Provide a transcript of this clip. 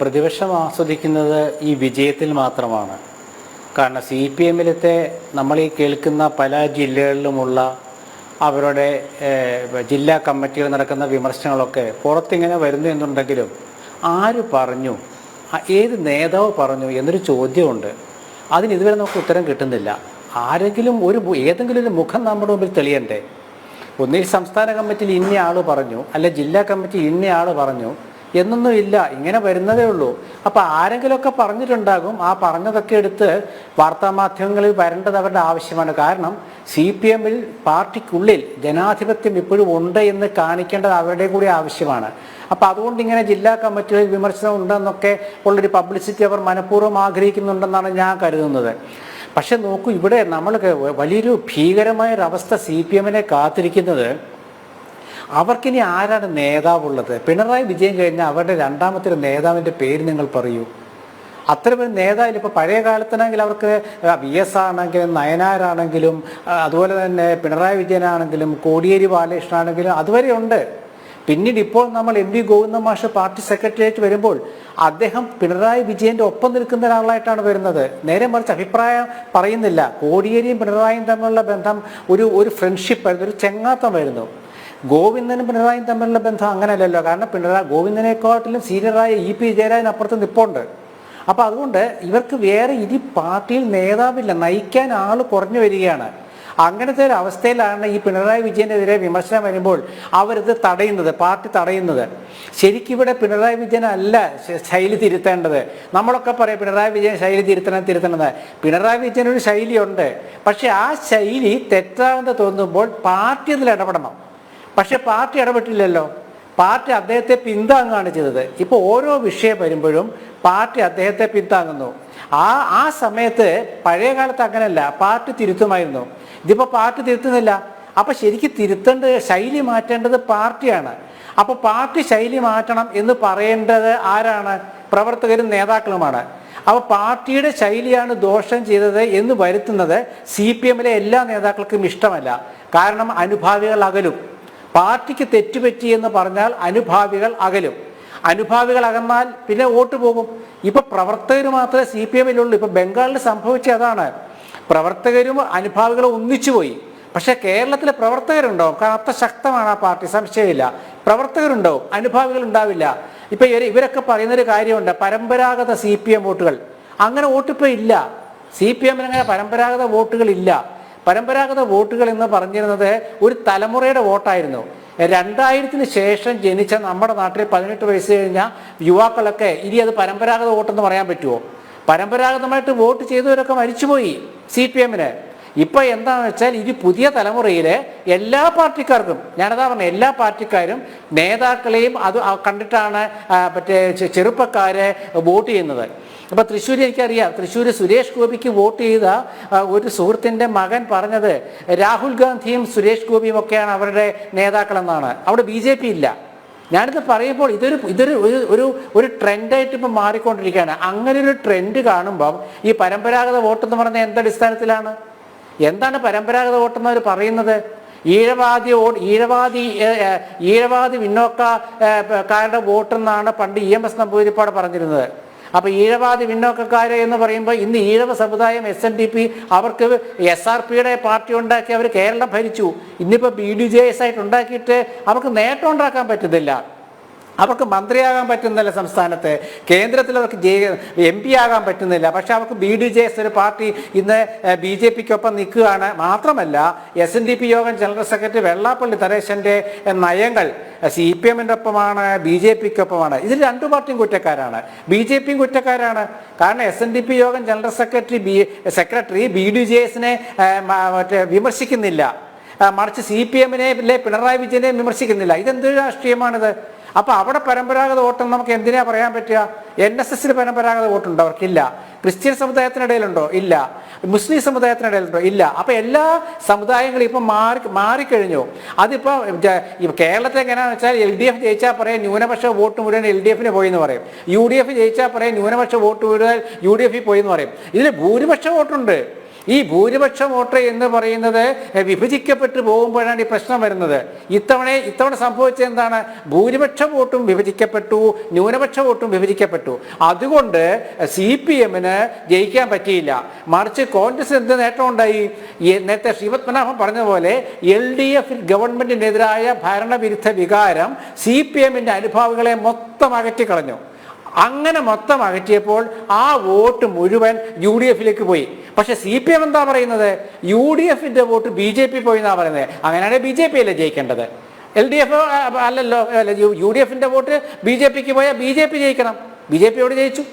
പ്രതിപക്ഷം ആസ്വദിക്കുന്നത് ഈ വിജയത്തിൽ മാത്രമാണ്. കാരണം സി പി എമ്മിലത്തെ നമ്മൾ ഈ കേൾക്കുന്ന പല ജില്ലകളിലുമുള്ള അവരുടെ ജില്ലാ കമ്മിറ്റികൾ നടക്കുന്ന വിമർശനങ്ങളൊക്കെ പുറത്തിങ്ങനെ വരുന്നു എന്നുണ്ടെങ്കിലും ആര് പറഞ്ഞു ഏത് നേതാവ് പറഞ്ഞു എന്നൊരു ചോദ്യമുണ്ട്. അതിന് ഇതുവരെ നമുക്ക് ഉത്തരം കിട്ടുന്നില്ല. ആരെങ്കിലും ഒരു ഏതെങ്കിലും ഒരു മുഖം നമ്മുടെ മുമ്പിൽ തെളിയണ്ടേ? ഒന്നിൽ സംസ്ഥാന കമ്മിറ്റിയിൽ ഇന്ന ആൾ പറഞ്ഞു അല്ലെ ജില്ലാ കമ്മിറ്റി ഇന്ന ആൾ പറഞ്ഞു എന്നൊന്നും ഇല്ല. ഇങ്ങനെ വരുന്നതേ ഉള്ളൂ. അപ്പോൾ ആരെങ്കിലുമൊക്കെ പറഞ്ഞിട്ടുണ്ടാകും. ആ പറഞ്ഞതൊക്കെ എടുത്ത് വാർത്താമാധ്യമങ്ങളിൽ വരേണ്ടത് അവരുടെ ആവശ്യമാണ്. കാരണം സി പി എമ്മിൽ പാർട്ടിക്കുള്ളിൽ ജനാധിപത്യം ഇപ്പോഴും ഉണ്ട് എന്ന് കാണിക്കേണ്ടത് അവരുടെ കൂടി ആവശ്യമാണ്. അപ്പോൾ അതുകൊണ്ട് ഇങ്ങനെ ജില്ലാ കമ്മിറ്റികളിൽ വിമർശനം ഉണ്ടെന്നൊക്കെ ഉള്ളൊരു പബ്ലിസിറ്റി അവർ മനഃപൂർവം ആഗ്രഹിക്കുന്നുണ്ടെന്നാണ് ഞാൻ കരുതുന്നത്. പക്ഷെ നോക്കൂ ഇവിടെ നമ്മൾ വലിയൊരു ഭീകരമായ ഒരവസ്ഥ സി പി എമ്മിനെ കാത്തിരിക്കുന്നത് അവർക്കിനി ആരാണ് നേതാവുള്ളത്? പിണറായി വിജയൻ കഴിഞ്ഞാൽ അവരുടെ രണ്ടാമത്തെ ഒരു നേതാവിന്റെ പേര് നിങ്ങൾ പറയൂ. അത്തരമൊരു നേതാവില്ല ഇപ്പോൾ പഴയ കാലത്തിനാണെങ്കിൽ അവർക്ക് വി എസ് ആണെങ്കിലും നയനാരാണെങ്കിലും അതുപോലെ തന്നെ പിണറായി വിജയനാണെങ്കിലും കോടിയേരി ബാലകൃഷ്ണനാണെങ്കിലും അതുവരെ ഉണ്ട്. പിന്നീട് ഇപ്പോൾ നമ്മൾ എം വി ഗോവിന്ദ മാഷ് പാർട്ടി സെക്രട്ടറിയേറ്റ് വരുമ്പോൾ അദ്ദേഹം പിണറായി വിജയന്റെ ഒപ്പം നിൽക്കുന്ന ഒരാളായിട്ടാണ് വരുന്നത്. നേരെ മറിച്ച് അഭിപ്രായം പറയുന്നില്ല. കോടിയേരിയും പിണറായിയും തമ്മിലുള്ള ബന്ധം ഒരു ഒരു ഫ്രണ്ട്ഷിപ്പ് ഒരു ചെങ്ങാത്തമായിരുന്നു. ഗോവിന്ദനും പിണറായിയും തമ്മിലുള്ള ബന്ധം അങ്ങനെയല്ലല്ലോ. കാരണം പിണറായി ഗോവിന്ദനെക്കാട്ടിലും സീനിയറായ ഇ പി ജയരാജൻ അപ്പുറത്ത് നിപ്പുണ്ട്. അപ്പോൾ അതുകൊണ്ട് ഇവർക്ക് വേറെ ഇനി പാർട്ടിയിൽ നേതാവില്ല. നയിക്കാൻ ആൾ കുറഞ്ഞു വരികയാണ്. അങ്ങനത്തെ ഒരു അവസ്ഥയിലാണ് ഈ പിണറായി വിജയനെതിരെ വിമർശനം വരുമ്പോൾ അവരിത് തടയുന്നത് പാർട്ടി തടയുന്നത്. ശരിക്കും ഇവിടെ പിണറായി വിജയൻ അല്ല ശൈലി തിരുത്തേണ്ടത്. നമ്മളൊക്കെ പറയും പിണറായി വിജയൻ ശൈലി തിരുത്തണം തിരുത്തണത് പിണറായി വിജയൻ ഒരു ശൈലിയുണ്ട്. പക്ഷെ ആ ശൈലി തെറ്റാണെന്ന് തോന്നുമ്പോൾ പാർട്ടി അതിൽ ഇടപെടണം. പക്ഷെ പാർട്ടി ഇടപെട്ടില്ലല്ലോ. പാർട്ടി അദ്ദേഹത്തെ പിന്താങ്ങുകയാണ് ചെയ്തത്. ഇപ്പോൾ ഓരോ വിഷയം വരുമ്പോഴും പാർട്ടി അദ്ദേഹത്തെ പിന്താങ്ങുന്നു. ആ ആ സമയത്ത് പഴയ കാലത്ത് അങ്ങനെയല്ല പാർട്ടി തിരുത്തുമായിരുന്നു. ഇതിപ്പോൾ പാർട്ടി തിരുത്തുന്നില്ല. അപ്പോൾ ശരിക്കും തിരുത്തേണ്ടത് ശൈലി മാറ്റേണ്ടത് പാർട്ടിയാണ്. അപ്പോൾ പാർട്ടി ശൈലി മാറ്റണം എന്ന് പറയേണ്ടത് ആരാണ്? പ്രവർത്തകരും നേതാക്കളുമാണ്. അപ്പോൾ പാർട്ടിയുടെ ശൈലിയാണ് ദോഷം ചെയ്തത് എന്ന് വരുത്തുന്നത് സി പി എമ്മിലെ എല്ലാ നേതാക്കൾക്കും ഇഷ്ടമല്ല. കാരണം അനുഭാവികൾ അകലും പാർട്ടിക്ക് തെറ്റുപറ്റി എന്ന് പറഞ്ഞാൽ അനുഭാവികൾ അകലും. അനുഭാവികൾ അകന്നാൽ പിന്നെ വോട്ട് പോകും. ഇപ്പൊ പ്രവർത്തകർ മാത്രമേ സി പി എമ്മിലുള്ളൂ ഇപ്പൊ ബംഗാളിൽ സംഭവിച്ച അതാണ്. പ്രവർത്തകരും അനുഭാവികളും ഒന്നിച്ചുപോയി പക്ഷെ കേരളത്തിലെ പ്രവർത്തകരുണ്ടാവും കാരണം അത്ര ശക്തമാണ് ആ പാർട്ടി. സംശയമില്ല. പ്രവർത്തകരുണ്ടാവും അനുഭാവികൾ ഉണ്ടാവില്ല. ഇപ്പൊ ഇവർ ഇവരൊക്കെ പറയുന്നൊരു കാര്യമുണ്ട്. പരമ്പരാഗത സി പി എം വോട്ടുകൾ. അങ്ങനെ വോട്ടിപ്പോ ഇല്ല. സി പി എമ്മിന് അങ്ങനെ പരമ്പരാഗത വോട്ടുകൾ ഇല്ല. പരമ്പരാഗത വോട്ടുകൾ എന്ന് പറഞ്ഞിരുന്നത് ഒരു തലമുറയുടെ വോട്ടായിരുന്നു. രണ്ടായിരത്തിന് ശേഷം ജനിച്ച നമ്മുടെ നാട്ടിൽ പതിനെട്ട് വയസ്സ് കഴിഞ്ഞ യുവാക്കളൊക്കെ ഇനി അത് പരമ്പരാഗത വോട്ടെന്ന് പറയാൻ പറ്റുമോ? പരമ്പരാഗതമായിട്ട് വോട്ട് ചെയ്തവരൊക്കെ മരിച്ചുപോയി സി പി എമ്മിന്. ഇപ്പൊ എന്താണെന്ന് വെച്ചാൽ ഇത് പുതിയ തലമുറയിലെ എല്ലാ പാർട്ടിക്കാർക്കും ഞാനതാ പറഞ്ഞ എല്ലാ പാർട്ടിക്കാരും നേതാക്കളെയും അത് കണ്ടിട്ടാണ് മറ്റേ ചെറുപ്പക്കാരെ വോട്ട് ചെയ്യുന്നത്. അപ്പൊ തൃശ്ശൂർ എനിക്കറിയാം. തൃശ്ശൂർ സുരേഷ് ഗോപിക്ക് വോട്ട് ചെയ്ത ഒരു സുഹൃത്തിന്റെ മകൻ പറഞ്ഞത് രാഹുൽ ഗാന്ധിയും സുരേഷ് ഗോപിയും ഒക്കെയാണ് അവരുടെ നേതാക്കളെന്നാണ്. അവിടെ ബി ജെ പി ഇല്ല. ഞാനിത് പറയുമ്പോൾ ഇതൊരു ഇതൊരു ഒരു ഒരു ട്രെൻഡായിട്ട് ഇപ്പം മാറിക്കൊണ്ടിരിക്കുകയാണ്. അങ്ങനെ ഒരു ട്രെൻഡ് കാണുമ്പം ഈ പരമ്പരാഗത വോട്ട് എന്ന് പറയുന്നത് എന്തടിസ്ഥാനത്തിലാണ് എന്താണ് പരമ്പരാഗത വോട്ടെന്നവർ പറയുന്നത്? ഈഴവാദി വോട്ട് ഈഴവാദി ഈഴവാദി പിന്നോക്കക്കാരുടെ വോട്ടെന്നാണ് പണ്ട് ഇ എം എസ് നമ്പൂതിരിപ്പാട് പറഞ്ഞിരുന്നത്. അപ്പൊ ഈഴവാദി പിന്നോക്കക്കാര് എന്ന് പറയുമ്പോൾ ഇന്ന് ഈഴവ സമുദായം എസ് എൻ ഡി പി അവർക്ക് എസ് ആർ പിയുടെ പാർട്ടി ഉണ്ടാക്കി അവർ കേരളം ഭരിച്ചു. ഇന്നിപ്പോൾ ബി ഡി ജെ എസ് ആയിട്ട് ഉണ്ടാക്കിയിട്ട് അവർക്ക് നേട്ടം ഉണ്ടാക്കാൻ പറ്റുന്നില്ല. അവർക്ക് മന്ത്രിയാകാൻ പറ്റുന്നില്ല സംസ്ഥാനത്ത്. കേന്ദ്രത്തിൽ അവർക്ക് എം പി ആകാൻ പറ്റുന്നില്ല. പക്ഷേ അവർക്ക് ബി ഡി ജെ എസ് ഒരു പാർട്ടി ഇന്ന് ബി ജെ പിക്കൊപ്പം നിൽക്കുകയാണ്. മാത്രമല്ല എസ് എൻ ഡി പി യോഗം ജനറൽ സെക്രട്ടറി വെള്ളാപ്പള്ളി തരേശന്റെ നയങ്ങൾ സി പി എമ്മിന്റെ ഒപ്പമാണ് ബി ജെ പിക്കൊപ്പമാണ്. ഇതിൽ രണ്ടു പാർട്ടിയും കുറ്റക്കാരാണ്. ബി ജെ പിയും കുറ്റക്കാരാണ്. കാരണം എസ് എൻ ഡി പി യോഗം general secretary B secretary B D J എസിനെ മറ്റേ വിമർശിക്കുന്നില്ല. മറിച്ച് സി പി എമ്മിനെ പിണറായി വിജയനെ വിമർശിക്കുന്നില്ല. ഇതെന്തൊരു രാഷ്ട്രീയമാണിത്? അപ്പോൾ അവിടെ പരമ്പരാഗത വോട്ടെന്ന് നമുക്ക് എന്തിനാ പറയാൻ പറ്റുക? എൻ എസ് എസിന് പരമ്പരാഗത വോട്ടുണ്ടോ അവർക്കില്ല. ക്രിസ്ത്യൻ സമുദായത്തിനിടയിലുണ്ടോ? ഇല്ല. മുസ്ലിം സമുദായത്തിനിടയിലുണ്ടോ ഇല്ല. അപ്പൊ എല്ലാ സമുദായങ്ങളും ഇപ്പൊ മാറി മാറിക്കഴിഞ്ഞു. അതിപ്പോ കേരളത്തിൽ എങ്ങനെയാണെന്ന് വെച്ചാൽ എൽ ഡി എഫ് ജയിച്ചാൽ പറയാം ന്യൂനപക്ഷ വോട്ട് മുഴുവൻ എൽ ഡി എഫിന് പോയി എന്ന് പറയും. യു ഡി എഫ് ജയിച്ചാൽ പറയാം ന്യൂനപക്ഷ വോട്ട് മുഴുവൻ യു ഡി എഫിൽ പോയി എന്ന് പറയും. ഇതിൽ ഭൂരിപക്ഷ വോട്ടുണ്ട്. ഈ ഭൂരിപക്ഷ വോട്ട് എന്ന് പറയുന്നത് വിഭജിക്കപ്പെട്ടു പോകുമ്പോഴാണ് ഈ പ്രശ്നം വരുന്നത്. ഇത്തവണ ഇത്തവണ സംഭവിച്ചത് എന്താണ്? ഭൂരിപക്ഷ വോട്ടും വിഭജിക്കപ്പെട്ടു ന്യൂനപക്ഷ വോട്ടും വിഭജിക്കപ്പെട്ടു. അതുകൊണ്ട് സി പി എമ്മിന് ജയിക്കാൻ പറ്റിയില്ല. മറിച്ച് കോൺഗ്രസ് എന്ത് നേട്ടം ഉണ്ടായി ഈ നേരത്തെ ശ്രീപത്മനാഭൻ പറഞ്ഞ പോലെ എൽ ഡി എഫ് ഗവൺമെന്റിനെതിരായ ഭരണവിരുദ്ധ വികാരം സി പി എമ്മിന്റെ അനുഭാവികളെ മൊത്തം അകറ്റിക്കളഞ്ഞു. അങ്ങനെ മൊത്തം അകറ്റിയപ്പോൾ ആ വോട്ട് മുഴുവൻ യു ഡി എഫിലേക്ക് പോയി. പക്ഷെ സി പി എം എന്താ പറയുന്നത്? യു ഡി എഫിന്റെ വോട്ട് ബി ജെ പി പോയി എന്നാ പറയുന്നത്. അങ്ങനെയാണെങ്കിൽ ബി ജെ പി അല്ലേ ജയിക്കേണ്ടത്? എൽ ഡി എഫ് അല്ലല്ലോ യു ഡി എഫിന്റെ വോട്ട് ബി ജെ പിക്ക് പോയാൽ ബി ജെ പി ജയിക്കണം. ബി ജെ പിയോട് ജയിച്ചു?